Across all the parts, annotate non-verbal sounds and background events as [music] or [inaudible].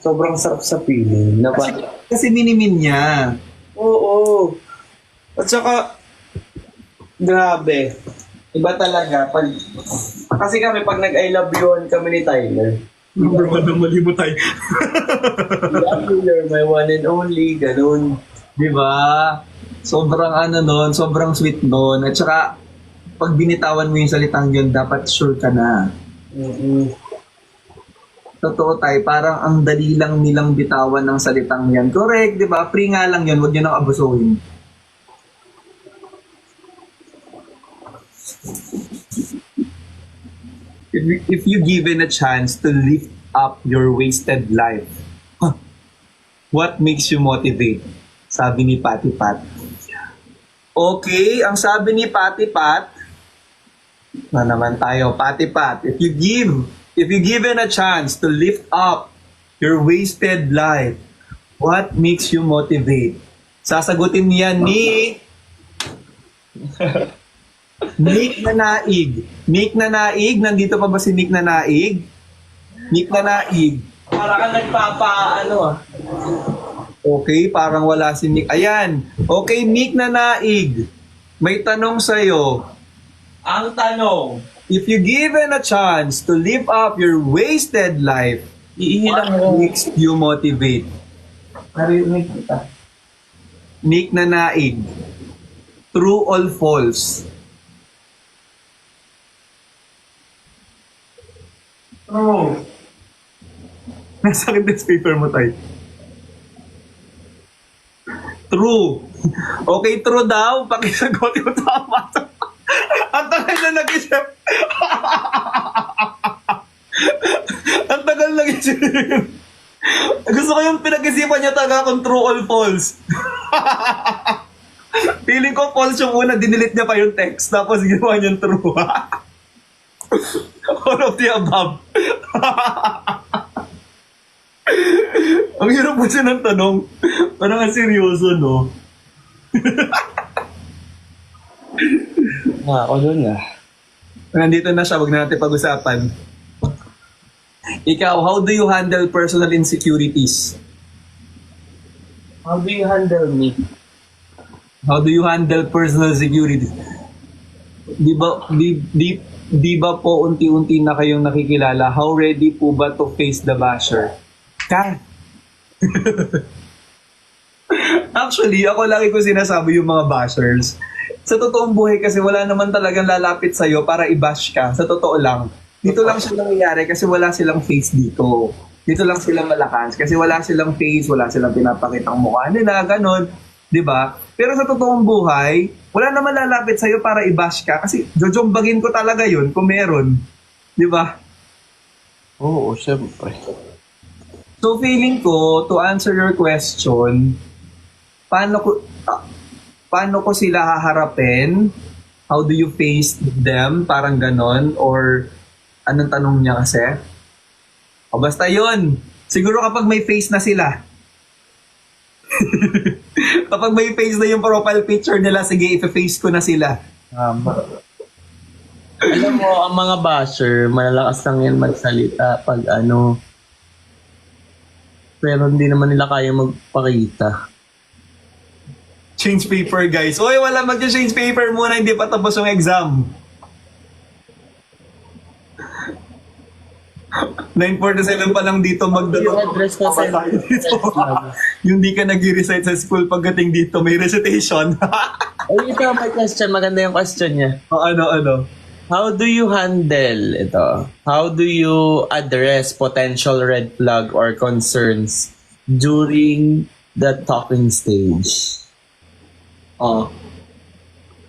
sobrang sarap sa feeling. Na Kasi, kasi minimin niya. Oo. At saka, grabe. Iba talaga. Pag, kasi kami, pag nag-I love you kami ni Tyler. Number one na mali mo tayo. love you, you're my one and only. Ganun. Di ba? Sobrang ano nun, sobrang sweet nun. At saka, pag binitawan mo yung salitang yun, dapat sure ka na. Mm-mm. Totoo tayo, parang ang dali lang nilang bitawan ng salitang yan. Correct, di ba? Free nga lang yun, huwag nyo nang abusuhin. If, if you given a chance to lift up your wasted life, huh, what makes you motivate? Sabi ni Pati Pat. Okay, ang sabi ni Pati Pat, na naman tayo, Pati Pat, if you give, if you given a chance to lift up your wasted life, what makes you motivate? Sasagutin niya ni [laughs] Nick na naig. Nick na naig, nandito pa ba si Nick na naig? Nick na naig. Para ka nagpapa, ano ah. Okay, parang wala si Nick. Ayan. Okay, Nick na naig. May tanong sa'yo. Ang tanong, If you given a chance to live up your wasted life, what mo. makes you motivate? Narinig kita. Nick na naig. True or false? True. Nasa akin this paper mo tayo. True. [laughs] Okay, true daw. Pakisagot yung tama. Ang tagal na nag-isip. Ang tagal nag-isip. [laughs] Gusto ko yung pinag-isipan niya kung true or false. [laughs] Feeling ko false yung una, dinilit niya pa yung text, tapos ginawa niyang true. [laughs] All of the above. Ang hirap po siya ng tanong. Parang ang seryoso, no? Ah, ako dun ah. Nandito na siya, wag na natin pag-usapan. Ikaw, how do you handle personal insecurities? How do you handle me? How do you handle personal securities? Di ba, di, di, di ba po unti-unti na kayong nakikilala? How ready po ba to face the basher? Ka! [laughs] Actually, ako lagi ko sinasabi yung mga bashers. Sa totoong buhay kasi wala naman talagang lalapit sa'yo para i-bash ka. Sa totoo lang. Dito lang siya nangyayari kasi wala silang face dito. Dito lang sila malakas kasi wala silang face, wala silang pinapakitang mukha nila, ganun. 'Di ba? Pero sa totoong buhay, wala naman lalapit sa'yo para i-bash ka kasi jojombagin ko talaga yun kung meron. 'Di ba? Oo, syempre. So feeling ko, to answer your question, paano ko, ah, paano ko sila haharapin? How do you face them? Parang ganon? Or anong tanong niya kasi? O basta yun. Siguro kapag may face na sila. [laughs] kapag may face na yung profile picture nila, sige, ife-face ko na sila. Tama. Alam mo, ang mga basher, malalakas lang yan magsalita pag ano, pero hindi naman nila kaya magpakita. Change paper, guys. Oy, wala mag-change paper muna, hindi pa tapos yung exam. 947 pa lang dito magdalo. dito. [laughs] yung di ka nag-recite sa school pagdating dito, may recitation. [laughs] Ay, ito, may question. Maganda yung question niya. o ano, ano. How do you handle ito? How do you address potential red flag or concerns during the talking stage? Oh.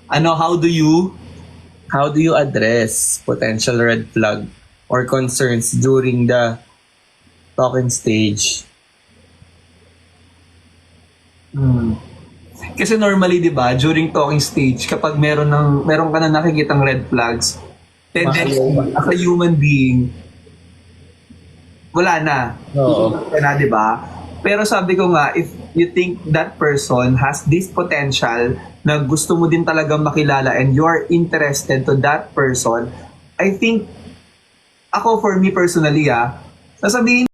Ano, how do you? How do you address potential red flag or concerns during the talking stage? Hmm. Kasi normally, di ba, during talking stage, kapag meron, ng, meron ka na nakikitang red flags, tendency, as a human being, wala na. Oo. Na, di ba? Pero sabi ko nga, if you think that person has this potential na gusto mo din talaga makilala and you're interested to that person, I think, ako for me personally ah, sasabihin